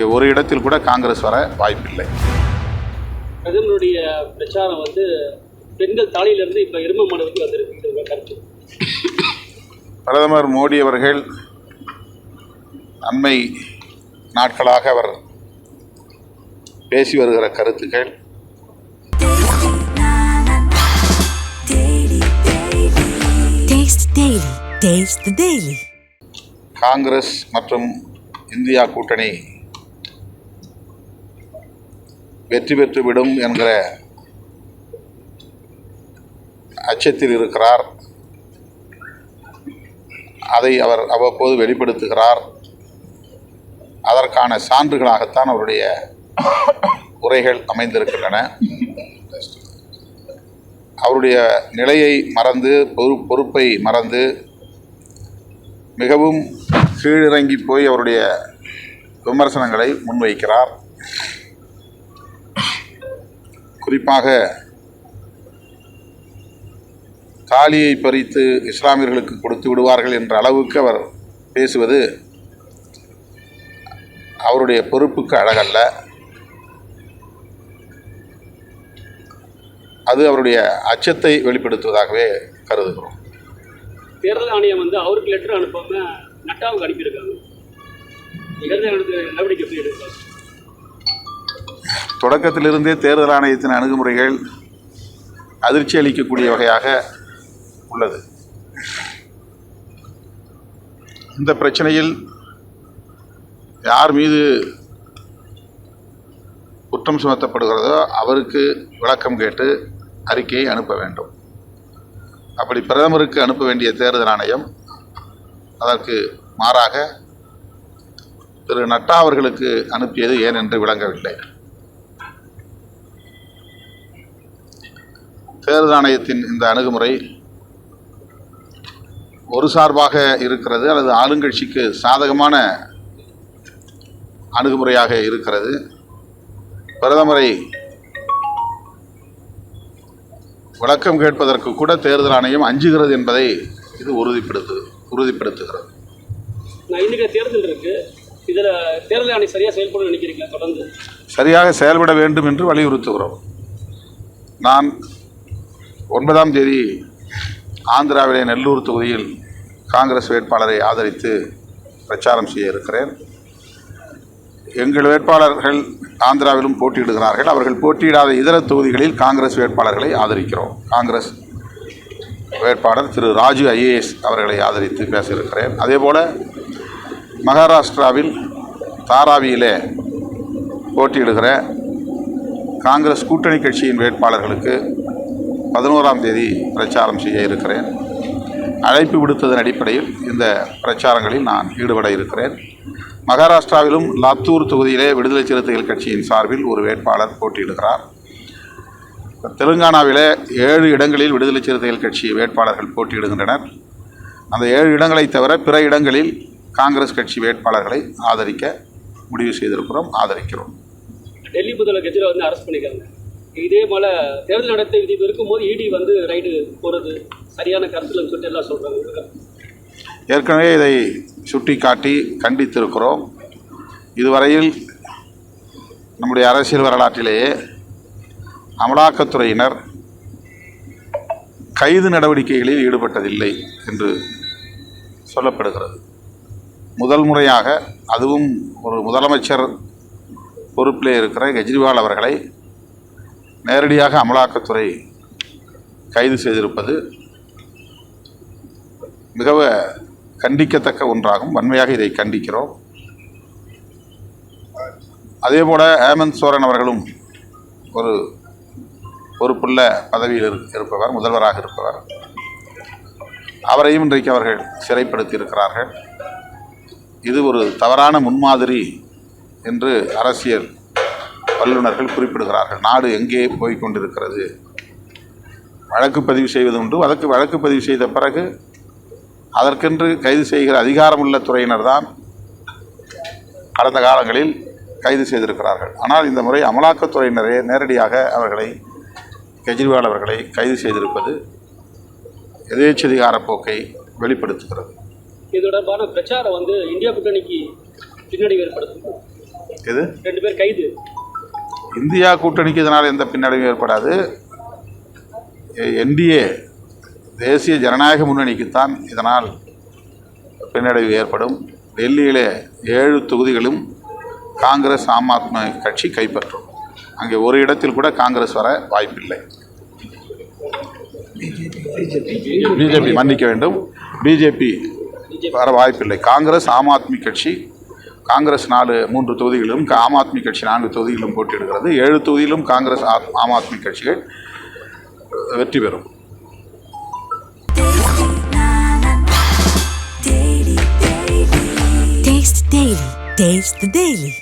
அங்கே ஒரு இடத்தில் கூட காங்கிரஸ் வர வாய்ப்பில்லை. பிரதமருடைய பிரச்சாரம் வந்து பெண்கள் தாலியிலிருந்து இப்போ எரும மாடுக்கு வந்திருக்கு கருத்து. பிரதமர் மோடி அவர்கள் அண்மை நாட்களாக அவர் பேசி வருகிற கருத்துக்கள். காங்கிரஸ் மற்றும் இந்தியா கூட்டணி வெற்றி பெற்றுவிடும் என்கிற அச்சத்தில் இருக்கிறார். அதை அவர் அவ்வப்போது வெளிப்படுத்துகிறார். அதற்கான சான்றுகளாகத்தான் அவருடைய உரைகள் அமைந்திருக்கின்றன. அவருடைய நிலையை மறந்து பொறு பொறுப்பை மறந்து மிகவும் கீழிறங்கி போய் அவருடைய விமர்சனங்களை முன்வைக்கிறார். குறிப்பாக தாலியை பறித்து இஸ்லாமியர்களுக்கு கொடுத்து விடுவார்கள் என்ற அளவுக்கு அவர் பேசுவது அவருடைய பொறுப்புக்கு அழகல்ல. அது அவருடைய அச்சத்தை வெளிப்படுத்துவதாகவே கருதுகிறோம். தேர்தல் ஆணையம் வந்து அவருக்கு லெட்டர் அனுப்பாம நட்டாவுக்கு அனுப்பியிருக்காங்க. தேர்தல் நடவடிக்கை எப்படி எடுக்கலாம் தொடக்கத்திலிருந்தே தேர்தல் ஆணையத்தின் அணுகுமுறைகள் அதிர்ச்சி அளிக்கக்கூடிய வகையாக உள்ளது. இந்த பிரச்சனையில் யார் மீது குற்றம் சுமத்தப்படுகிறதோ அவருக்கு விளக்கம் கேட்டு அறிக்கையை அனுப்ப வேண்டும். அப்படி பிரதமருக்கு அனுப்ப வேண்டிய தேர்தல் ஆணையம் அதற்கு மாறாக திரு நட்டா அவர்களுக்கு அனுப்பியது ஏன் என்று விளங்கவில்லை. தேர்தல் ஆணையத்தின் இந்த அணுகுமுறை ஒரு சார்பாக இருக்கிறது அல்லது ஆளுங்கட்சிக்கு சாதகமான அணுகுமுறையாக இருக்கிறது. பிரதமரை விளக்கம் கேட்பதற்கு கூட தேர்தல் ஆணையம் அஞ்சுகிறது என்பதை இது உறுதிப்படுத்து உறுதிப்படுத்துகிறது. தேர்தல் இருக்கு. இதில் தேர்தல் ஆணையம் சரியாக செயல்பட நினைக்கிறீங்களா? தொடர்ந்து. சரியாக செயல்பட வேண்டும் என்று வலியுறுத்துகிறோம். நான் ஒன்பதாம் தேதி ஆந்திராவிலே நெல்லூர் தொகுதியில் காங்கிரஸ் வேட்பாளரை ஆதரித்து பிரச்சாரம் செய்ய இருக்கிறேன். எங்கள் வேட்பாளர்கள் ஆந்திராவிலும் போட்டியிடுகிறார்கள். அவர்கள் போட்டியிடாத இதர தொகுதிகளில் காங்கிரஸ் வேட்பாளர்களை ஆதரிக்கிறோம். காங்கிரஸ் வேட்பாளர் திரு ராஜு ஐஏஎஸ் அவர்களை ஆதரித்து பேசியிருக்கிறேன். அதேபோல் மகாராஷ்டிராவில் தாராவியிலே போட்டியிடுகிற காங்கிரஸ் கூட்டணி கட்சியின் வேட்பாளர்களுக்கு பதினோராம் தேதி பிரச்சாரம் செய்ய இருக்கிறேன். அழைப்பு விடுத்ததன் அடிப்படையில் இந்த பிரச்சாரங்களில் நான் ஈடுபட இருக்கிறேன். மகாராஷ்டிராவிலும் லாத்தூர் தொகுதியிலே விடுதலை சிறுத்தைகள் கட்சியின் சார்பில் ஒரு வேட்பாளர் போட்டியிடுகிறார். தெலுங்கானாவிலே ஏழு இடங்களில் விடுதலை சிறுத்தைகள் கட்சி வேட்பாளர்கள் போட்டியிடுகின்றனர். அந்த ஏழு இடங்களை தவிர பிற இடங்களில் காங்கிரஸ் கட்சி வேட்பாளர்களை ஆதரிக்க முடிவு செய்திருக்கிறோம் ஆதரிக்கிறோம். டெல்லி முதல்வர் கட்சியில் வந்து அரெஸ்ட் பண்ணிக்கிறாங்க இதே போல தேர்தல் நடத்தை விதி இருக்கும்போது இடி வந்து ரைடு போகிறது சரியான கருத்துலன்னு சொல்லிட்டு எல்லாம் சொல்கிறாங்க ஏற்கனவே இதை சுட்டிக்காட்டி கண்டித்திருக்கிறோம். இதுவரையில் நம்முடைய அரசியல் வரலாற்றிலேயே அமலாக்கத்துறையினர் கைது நடவடிக்கைகளில் ஈடுபட்டதில்லை என்று சொல்லப்படுகிறது. முதல் முறையாக அதுவும் ஒரு முதலமைச்சர் பொறுப்பிலே இருக்கிற கெஜ்ரிவால் அவர்களை நேரடியாக அமலாக்கத்துறை கைது செய்திருப்பது மிக கண்டிக்கத்தக்க ஒன்றாகும். வன்மையாக இதை கண்டிக்கிறோம். அதேபோல ஹேமந்த் சோரன் அவர்களும் ஒரு பொறுப்புள்ள பதவியில் இருப்பவர் முதல்வராக இருப்பவர். அவரையும் இன்றைக்கு அவர்கள் சிறைப்படுத்தி இருக்கிறார்கள் இது ஒரு தவறான முன்மாதிரி என்று அரசியல் வல்லுநர்கள் குறிப்பிடுகிறார்கள். நாடு எங்கே போய் கொண்டிருக்கிறது வழக்கு பதிவு செய்வது உண்டு அதற்கு வழக்கு பதிவு செய்த பிறகு அதற்கென்று கைது செய்கிற அதிகாரமுள்ள துறையினர் தான் கடந்த காலங்களில் கைது செய்திருக்கிறார்கள். ஆனால் இந்த முறை அமலாக்கத்துறையினரே நேரடியாக அவர்களை கெஜ்ரிவால் அவர்களை கைது செய்திருப்பது எதேச்சதிகார போக்கை வெளிப்படுத்துகிறது. இது தொடர்பான பிரச்சாரம் வந்து இந்தியா கூட்டணிக்கு பின்னடைவு ஏற்படுத்தும். இது ரெண்டு பேர் கைது. இந்தியா கூட்டணிக்கு இதனால் எந்த பின்னடைவும் ஏற்படாது? என்டிஏ தேசிய ஜனநாயக முன்னணிக்குத்தான் இதனால் பின்னடைவு ஏற்படும். டெல்லியிலே ஏழு தொகுதிகளும் காங்கிரஸ் ஆம் ஆத்மி கட்சி கைப்பற்றும். அங்கே ஒரு இடத்தில் கூட காங்கிரஸ் வர வாய்ப்பில்லை. பிஜேபி மன்னிக்க வேண்டும். பிஜேபி வர வாய்ப்பில்லை. காங்கிரஸ் ஆம் ஆத்மி கட்சி காங்கிரஸ் நாலு மூன்று தொகுதிகளிலும் ஆம் ஆத்மி கட்சி நான்கு தொகுதிகளிலும் போட்டியிடுகிறது ஏழு தொகுதியிலும் காங்கிரஸ் ஆம் ஆத்மி கட்சிகள் வெற்றி பெறும் Taste Daily. Taste the Daily.